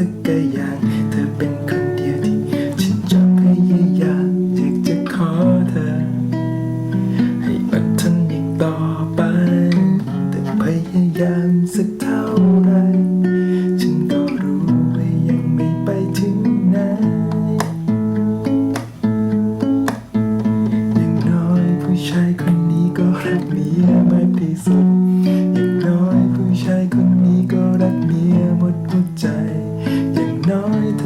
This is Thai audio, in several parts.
สักอย่าง เธอเป็นคนเดียวที่ ฉันจะพยายามอยากจะขอเธอ ให้อดทนอีกต่อไป แต่พยายามสักเท่าไร ฉันก็รู้ว่ายังไม่ไปถึงไหนอย่างน้อยผู้ชายคน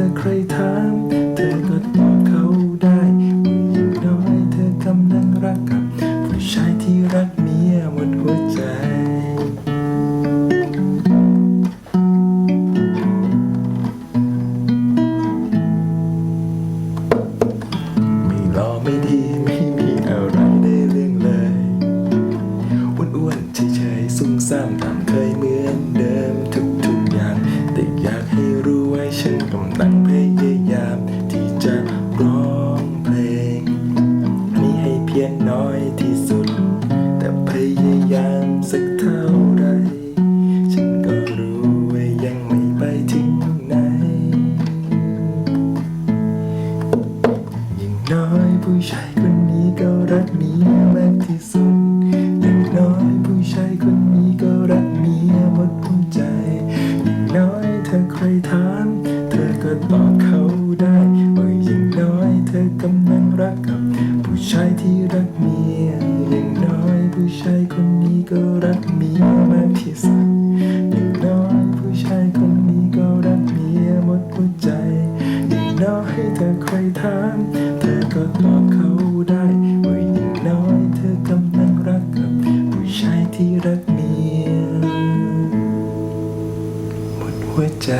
น้อยเธอใครถาม เธอก็ตอบเขาได้ว่าอย่างน้อยเธอกำลังรักกับผู้ชายที่รักเมียหมดหัวใจไม่รอไม่ดีไม่มีอะไรได้เรื่องเลยอ้วนๆเฉยๆซุ่มซ่ามตามเคยเหมือนเดิมทุกๆอย่าง แต่อยากให้รู้ ฉันกำลังพยายามที่จะร้องเพลงนี้ให้เพียงน้อยที่สุด แต่พยายามสักเท่าไร ฉันก็รู้ว่ายังไม่ไปถึงไหนอย่างน้อยผู้ชายคนนี้ก็รักเมียมากที่สุด อตอบเขาได้ว่าอย่งน้อยเธอกำลังรักกับ ผู้ชายที่รักเมียอย่งน้อยผู้ชายคนนี้ก็รักเมียมากที่สุดอย่งน้อยผู้ชายคนนี้ก็รักเมียหมดหัวใจอย่งน้อยให้เธอใคยถามเธอก็ตอบเขาได้ว่าอย่งน้อยเธอกำลังรักกับ ผู้ชายที่รักเมียหมดหัวใจ